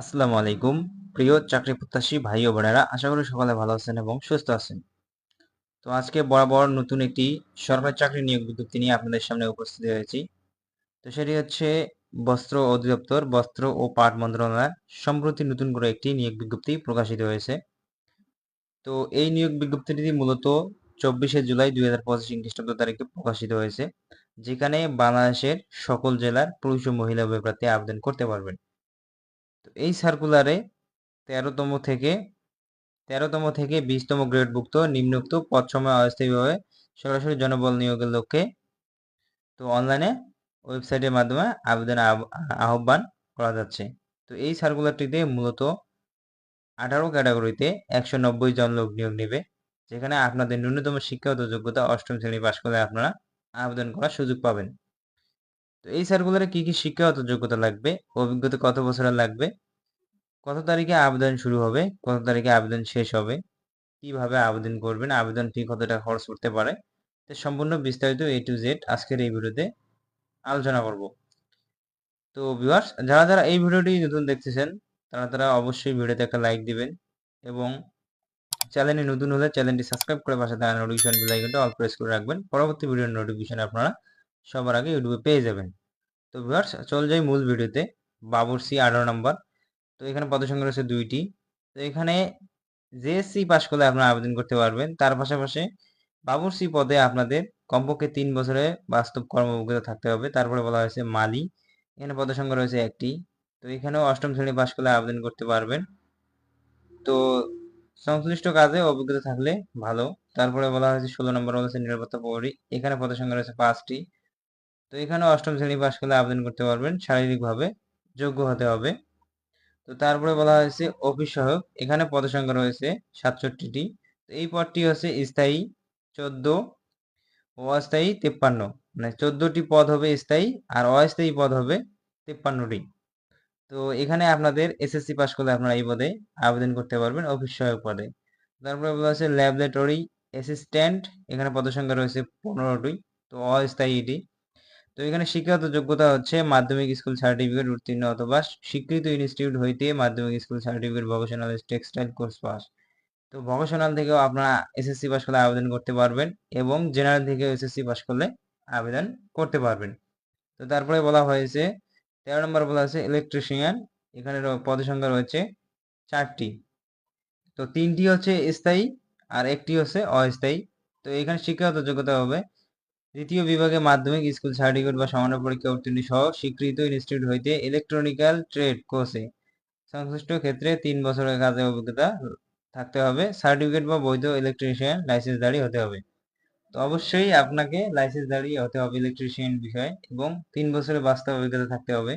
আসসালামু আলাইকুম। প্রিয় চাকরি প্রত্যাশী ভাই ও বোনেরা, আশা করি সকালে ভালো আছেন এবং সুস্থ আছেন। তো আজকে বরাবর নতুন একটি সরকারি চাকরি নিয়োগ বিজ্ঞপ্তি নিয়ে আপনাদের সামনে উপস্থিত হয়েছি। তো সেটি হচ্ছে বস্ত্র অধিদপ্তর, বস্ত্র ও পাট মন্ত্রণালয় সম্প্রতি নতুন করে একটি নিয়োগ বিজ্ঞপ্তি প্রকাশিত হয়েছে। তো এই নিয়োগ বিজ্ঞপ্তিটি মূলত চব্বিশে জুলাই দুই হাজার পঁচিশ খ্রিস্টাব্দ তারিখে প্রকাশিত হয়েছে, যেখানে বাংলাদেশের সকল জেলার পুরুষ ও মহিলা প্রার্থী আবেদন করতে পারবেন। তো এই সার্কুলারে তেরোতম থেকে তেরোতম থেকে বিশতম গ্রেডভুক্ত নিম্নোক্ত পদ সময় অস্থায়ীভাবে সরাসরি জনবল নিয়োগের লক্ষ্যে তো অনলাইনে ওয়েবসাইটের মাধ্যমে আবেদন আহ্ব- আহ্বান করা যাচ্ছে। তো এই সার্কুলারটিতে মূলত আঠারো ক্যাটাগরিতে একশো নব্বই জন লোক নিয়োগ নেবে, যেখানে আপনাদের ন্যূনতম শিক্ষাগত যোগ্যতা অষ্টম শ্রেণি পাশ করলে আপনারা আবেদন করার সুযোগ পাবেন। তো এই সার্কুলারে কি কি শিক্ষাগত যোগ্যতা লাগবে? অভিজ্ঞতা কত বছরের লাগবে? কত তারিখে আবেদন শুরু হবে? কত তারিখে আবেদন শেষ হবে? কীভাবে আবেদন করবেন? আবেদন ফি কত টাকা খরচ করতে পারে? তো সম্পূর্ণ বিস্তারিত এ টু জেড আজকের এই ভিডিওতে আলোচনা করব। তো ভিউয়ার্স যারা যারা এই ভিডিওটি নতুন দেখতেছেন, তারা তারা অবশ্যই ভিডিওতে একটা লাইক দিবেন এবং চ্যানেলে নতুন হলে চ্যানেলটি সাবস্ক্রাইব করে পাশে থাকা নোটিফিকেশন বেল আইকনটা অল প্রেস করে রাখবেন। পরবর্তী ভিডিওর নোটিফিকেশন আপনারা সবার আগে ইউটিউবে পেয়ে যাবেন। তো ভিউয়ার্স চলে যাই মূল ভিডিওতে বাবুরসি আঠারো নম্বর তো এখানে পদসংখ্যা রয়েছে দুইটি। তো এখানে জেএসসি পাস করলে আপনারা আবেদন করতে পারবেন, তার পাশাপাশি বাবুরসি পদে আপনাদের কমপক্ষে তিন বছরে বাস্তব কর্ম অভিজ্ঞতা থাকতে হবে। তারপরে বলা হয়েছে মালি। এখানে পদসংখ্যা রয়েছে একটি। তো এখানেও অষ্টম শ্রেণি পাস করলে আবেদন করতে পারবেন। তো সংশ্লিষ্ট কাজে অভিজ্ঞতা থাকলে ভালো। তারপরে বলা হয়েছে ষোলো নম্বর বলেছে নিরাপত্তা প্রহরী এখানে পদসংখ্যা রয়েছে পাঁচটি। তো এখানে অষ্টম শ্রেণি পাশ করলে আবেদন করতে পারবেন, শারীরিকভাবে যোগ্য হতে হবে। তো তারপরে বলা হয়েছে অফিস সহায়ক, এখানে পদসংখ্যা রয়েছে সাতষট্টিটি। তো এই পদটি হচ্ছে স্থায়ী চোদ্দ, অস্থায়ী তেপ্পান্ন। মানে চোদ্দটি পদ হবে স্থায়ী আর অস্থায়ী পদ হবে তেপ্পান্নটি। তো এখানে আপনাদের এসএসসি পাস করলে আপনারা এই পদে আবেদন করতে পারবেন অফিস সহায়ক পদে। তারপরে বলা হচ্ছে ল্যাবরেটরি অ্যাসিস্ট্যান্ট, এখানে পদসংখ্যা রয়েছে পনেরোটি। তো অস্থায়ী এটি তো এখানে শিক্ষাগত যোগ্যতা হচ্ছে মাধ্যমিক স্কুল সার্টিফিকেট উত্তীর্ণ অথবা স্বীকৃত ইনস্টিটিউট হইতে মাধ্যমিক school certificate vocational textile course pass তো ভকেশনাল থেকেও আপনারা এসএসসি পাস করলে আবেদন করতে পারবেন এবং জেনারেল থেকেও এসএসসি পাস করলে আবেদন করতে পারবেন। তো তারপরে বলা হয়েছে, তেরো নম্বর বলা হয়েছে ইলেকট্রিশিয়ান এখানে র- পদসংখ্যা রয়েছে চারটি। তো তিনটি হচ্ছে স্থায়ী আর একটি হচ্ছে অস্থায়ী। তো এখানে শিক্ষাগত যোগ্যতা হবে দ্বিতীয় বিভাগে মাধ্যমিক, স্কুল সার্টিফিকেট বা সমান্য পরীক্ষা উত্তীর্ণ সহ স্বীকৃত ইনস্টিটিউট হইতে ইলেকট্রনিক্যাল ট্রেড কোর্সে সংশ্লিষ্ট ক্ষেত্রে তিন বছরের কাজের অভিজ্ঞতা থাকতে হবে। সার্টিফিকেট বা বৈধ ইলেকট্রিশিয়ান লাইসেন্স দাঁড়িয়ে হতে হবে। তো অবশ্যই আপনাকে লাইসেন্স দাঁড়িয়ে হতে হবে ইলেকট্রিশিয়ান বিষয়ে এবং তিন বছরের বাস্তব অভিজ্ঞতা থাকতে হবে।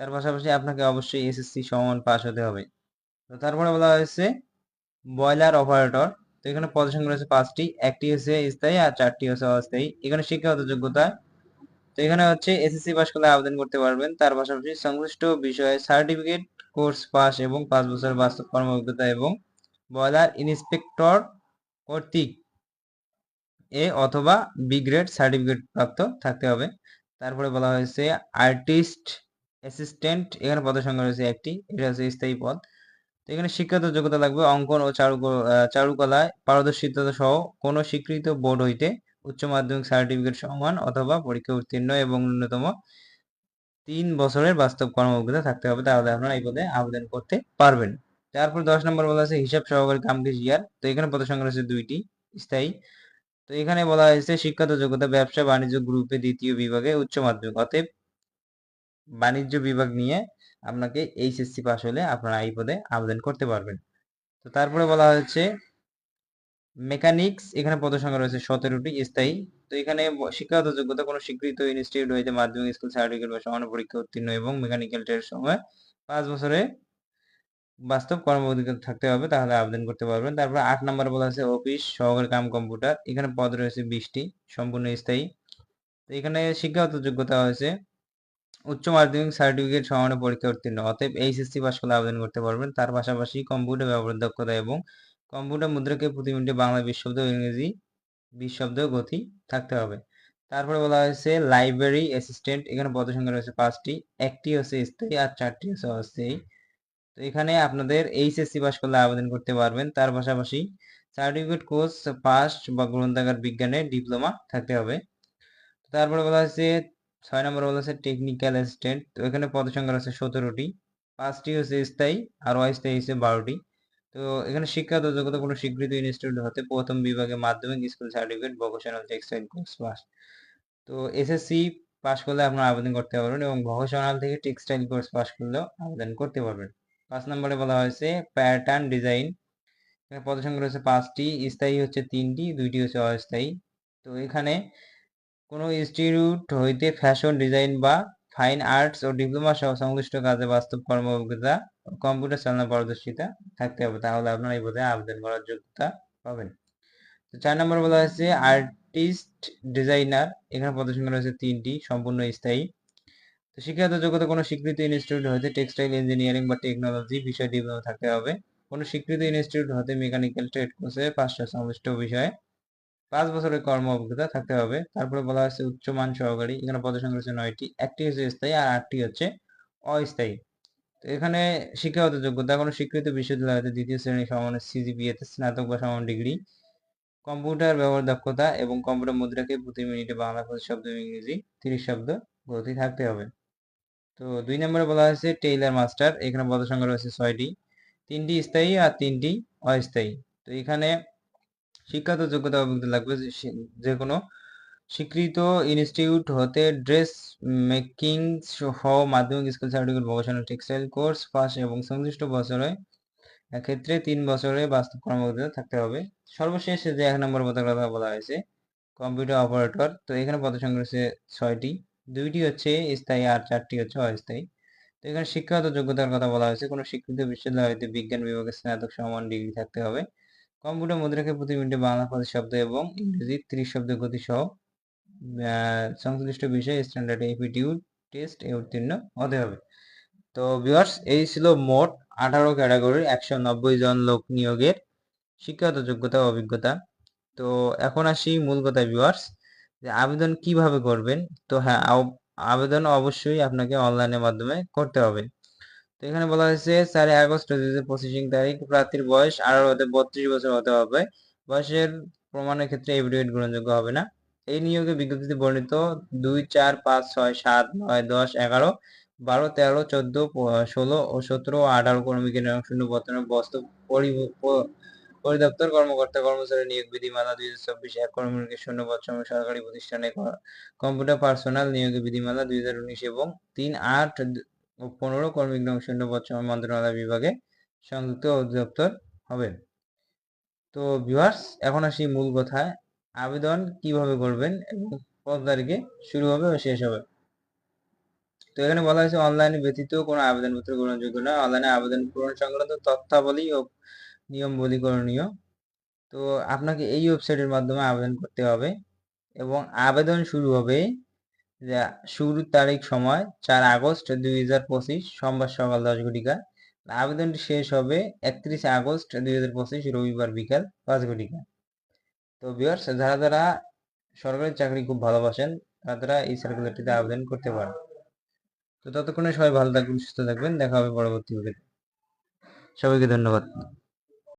তার পাশাপাশি আপনাকে অবশ্যই এসএসসি সমান পাস হতে হবে। তো তারপরে বলা হয়েছে বয়লার অপারেটর তো এখানে পদসংখ্যা রয়েছে পাঁচটি, একটি হচ্ছে স্থায়ী আর চারটি হচ্ছে অস্থায়ী। এখানে শিক্ষাগত যোগ্যতা। তো এখানে হচ্ছে এসএসসি পাস করলে আবেদন করতে পারবেন। তার পাশাপাশি সংশ্লিষ্ট বিষয়ে সার্টিফিকেট কোর্স পাস এবং পাঁচ বছর বাস্তব কর্ম অভিজ্ঞতা এবং বয়লার ইন্সপেক্টর কর্তৃক এ অথবা বি গ্রেড সার্টিফিকেট প্রাপ্ত থাকতে হবে। তারপরে বলা হয়েছে আর্টিস্ট অ্যাসিস্ট্যান্ট এখানে পদের সংখ্যা রয়েছে একটি। এটা হচ্ছে স্থায়ী পদ। এখানে শিক্ষাগত যোগ্যতা লাগবে অঙ্কন ও চারু চারুকলায় পারদর্শিতা সহ কোনো স্বীকৃত বোর্ড হইতে উচ্চ মাধ্যমিক সার্টিফিকেট সমান অথবা পরীক্ষা উত্তীর্ণ এবং ন্যূনতম তিন বছরের বাস্তব কর্ম অভিজ্ঞতা থাকতে হবে। তাহলে আপনারা এই পদে আবেদন করতে পারবেন। তারপর দশ নম্বর বলা আছে, হিসাব সহকারী কামকে জিয়ার। তো এখানে পদের সংখ্যা রয়েছে দুইটি, স্থায়ী। তো এখানে বলা হয়েছে, শিক্ষাগত যোগ্যতা ব্যবসা বাণিজ্য গ্রুপে দ্বিতীয় বিভাগে উচ্চ মাধ্যমিক। অতএব বাণিজ্য বিভাগ নিয়ে আপনাকে এইচএসসি পাস হলে আপনারা এই পদে আবেদন করতে পারবেন। তো তারপরে বলা হয়েছে মেকানিক্স এখানে পদ সংখ্যা রয়েছে সতেরোটি, স্থায়ী। তো এখানে শিক্ষাগত যোগ্যতা কোনো স্বীকৃত ইনস্টিটিউট হইতে মাধ্যমিক স্কুল সার্টিফিকেট বা সমান পরীক্ষা উত্তীর্ণ এবং মেকানিক্যাল ট্রেড সময় পাঁচ বছরে বাস্তব কর্ম অভিজ্ঞতা থাকতে হবে, তাহলে আবেদন করতে পারবেন। তারপর আট নম্বর বলা আছে অফিস সহকারী কাম কম্পিউটার এখানে পদ রয়েছে বিশটি, সম্পূর্ণ স্থায়ী। তো এখানে শিক্ষাগত যোগ্যতা হয়েছে উচ্চ মাধ্যমিক সার্টিফিকেট সমানে পরীক্ষা উত্তীর্ণ। অতএব এইচএসসি পাস করলে আবেদন করতে পারবেন। তার পাশাপাশি কম্পিউটার ব্যবহার দক্ষতা এবং কম্পিউটার মুদ্রাকে প্রতি মিনিটে বাংলা বিশ শব্দ, ইংরেজি বিশ শব্দ গতি থাকতে হবে। তারপরে বলা হয়েছে লাইব্রেরি অ্যাসিস্ট্যান্ট এখানে পদ সংখ্যা রয়েছে পাঁচটি। একটি হচ্ছে স্থায়ী আর চারটি হচ্ছে অস্থায়ী। তো এখানে আপনাদের এইচএসসি পাস করলে আবেদন করতে পারবেন। তার পাশাপাশি সার্টিফিকেট কোর্স পাস বা গ্রন্থাগার বিজ্ঞানে ডিপ্লোমা থাকতে হবে। তারপরে বলা হয়েছে ছয় নম্বর বলা হচ্ছে টেকনিক্যাল অ্যাসিস্ট্যান্ট তো এখানে পদসংখ্যা রয়েছে সতেরোটি। পাঁচটি হচ্ছে স্থায়ী আর অস্থায়ী হচ্ছে বারোটি। তো এখানে শিক্ষাগত যোগ্যতা কোনো স্বীকৃত ইনস্টিটিউট হতে প্রথম বিভাগে মাধ্যমিক school certificate vocational textile course pass তো এসএসসি পাস করলে আপনারা আবেদন করতে পারবেন এবং ভোকেশনাল থেকে টেক্সটাইল কোর্স পাস করলেও আবেদন করতে পারবেন। পাঁচ নম্বরে বলা হয়েছে প্যাটার্ন ডিজাইন এখানে পদসংখ্যা রয়েছে পাঁচটি, স্থায়ী হচ্ছে তিনটি, দুইটি হচ্ছে অস্থায়ী। তো এখানে কোনো ইনস্টিটিউট হইতে ফ্যাশন, ডিজাইন বা ফাইন আর্টস ও ডিপ্লোমা সহ সংশ্লিষ্ট কাজে বাস্তব কর্ম অভিজ্ঞতা কম্পিউটার চালনা পারদর্শিতা থাকতে হবে, তাহলে আপনারা এই পদে আবেদন করার যোগ্যতা পাবেন। তো চার নম্বর বলা হয়েছে, আর্টিস্ট, ডিজাইনার, এখানে পদসংখ্যা রয়েছে তিনটি, সম্পূর্ণ স্থায়ী। তো শিক্ষাগত যোগ্যতা, কোনো স্বীকৃত ইনস্টিটিউট হতে টেক্সটাইল ইঞ্জিনিয়ারিং বা টেকনোলজি বিষয় ডিপ্লোমা থাকতে হবে। কোনো স্বীকৃত ইনস্টিটিউট হতে মেকানিক্যাল ট্রেড কোর্সে পাঁচটা সংশ্লিষ্ট বিষয়ে পাঁচ বছরের কর্ম অভিজ্ঞতা থাকতে হবে। তারপরে বলা হচ্ছে উচ্চমান সহকারী, এখানে পদসংখ্যা হচ্ছে নয়টি। একটি হচ্ছে স্থায়ী আর আটটি হচ্ছে অস্থায়ী। তো এখানে শিক্ষাগত যোগ্যতা, কোনো স্বীকৃত বিশ্ববিদ্যালয় দ্বিতীয় শ্রেণি সমানের সিজিপিএতে স্নাতক বা সমান ডিগ্রি। কম্পিউটার ব্যবহার দক্ষতা এবং কম্পিউটার মুদ্রাকে প্রতি মিনিটে বাংলা পঁচিশ শব্দ ইংরেজি তিরিশ শব্দ গতি থাকতে হবে। তো দুই নম্বরে বলা হয়েছে টেইলার মাস্টার, এখানে পদসংখ্যা রয়েছে ছয়টি। তিনটি স্থায়ী আর তিনটি অস্থায়ী। তো এখানে শিক্ষাগত যোগ্যতা অভিজ্ঞতা লাগবে যে কোনো স্বীকৃত ইনস্টিটিউট হতে ড্রেস মেকিং সহ মাধ্যমিক school certificate vocational textile course pass এবং সংশ্লিষ্ট বছরে এক্ষেত্রে তিন বছরে বাস্তব কর্মযোগ্যতা থাকতে হবে। সর্বশেষ যে এক নম্বর পদের কথা বলা হয়েছে কম্পিউটার অপারেটর তো এখানে পদসংখ্যা রয়েছে ছয়টি। দুইটি হচ্ছে স্থায়ী আর চারটি হচ্ছে অস্থায়ী। তো এখানে শিক্ষাগত যোগ্যতার কথা বলা হয়েছে, কোনো স্বীকৃত বিশ্ববিদ্যালয় হতে বিজ্ঞান বিভাগে স্নাতক সমান ডিগ্রি থাকতে হবে। কম্পিউটার মুদ্রাকে প্রতি মিনিটে বাংলা পঁচিশ শব্দ এবং ইংরেজি ত্রিশ শব্দ গতি সহ সংশ্লিষ্ট বিষয়ে স্ট্যান্ডার্ড এপিটিউড টেস্ট এ উত্তীর্ণ হতে হবে। তো ভিউয়ার্স এই ছিল মোট আঠারো ক্যাটাগরির একশো নব্বই জন লোক নিয়োগের শিক্ষাগত যোগ্যতা অভিজ্ঞতা। তো এখন আসি মূল কথা ভিউয়ার্স যে আবেদন কীভাবে করবেন? তো হ্যাঁ আবেদন অবশ্যই আপনাকে অনলাইনের মাধ্যমে করতে হবে। তো এখানে বলা হয়েছে চারই আগস্ট দুই হাজার পঁচিশ তারিখ, প্রার্থীর বয়স আঠারো হতে বত্রিশ বছর হতে হবে। বয়সের প্রমাণের ক্ষেত্রে এফিডেভিট গ্রহণযোগ্য হবে না। এই নিয়োগে বিজ্ঞপ্তিতে বর্ণিত দুই, চার, পাঁচ, ছয়, সাত, নয়, দশ, এগারো, বারো, তেরো, চোদ্দ ষোলো ও সতেরো আঠারো কর্মীকে শূন্য বর্তমানে প- পরিদপ্তর কর্মকর্তা কর্মচারী নিয়োগ বিধিমালা দুই হাজার চব্বিশ এক কর্মীকে শূন্য বর্তমানে সরকারি প্রতিষ্ঠানে কম্পিউটার পার্সোনাল নিয়োগ বিধিমালা দুই হাজার উনিশ এবং তিন, আট ও পনেরো কর্মী নিয়োগ শূন্য বর্তমান মন্ত্রণালয় বিভাগে সংযুক্ত অধিদপ্তর হবে। তো ভিউয়ার্স এখন আসি মূল কথায়। আবেদন কীভাবে করবেন এবং কত তারিখে শুরু হবে ও শেষ হবে? তো এখানে বলা হয়েছে, অনলাইনে ব্যতীত কোনো আবেদনপত্র গ্রহণযোগ্য নয়। অনলাইনে আবেদন পূরণ সংক্রান্ত তথ্যাবলী ও নিয়মবলী করণীয়। তো আপনাকে এই ওয়েবসাইটের মাধ্যমে আবেদন করতে হবে এবং আবেদন শুরু হবে শুরুর তারিখ সময় চার আগস্ট দুই হাজার পঁচিশ, সোমবার সকাল দশ ঘটিকা আবেদনটি শেষ হবে একত্রিশ আগস্ট দুই হাজার পঁচিশ, রবিবার বিকাল পাঁচ ঘটিকা তো বিয়ার্স যারা যারা সরকারি চাকরি খুব ভালোবাসেন, তারা তারা এই সার্কুলারটিতে আবেদন করতে পারেন তো ততক্ষণে সবাই ভালো থাকবেন, সুস্থ থাকবেন। দেখা হবে পরবর্তী সবাইকে ধন্যবাদ।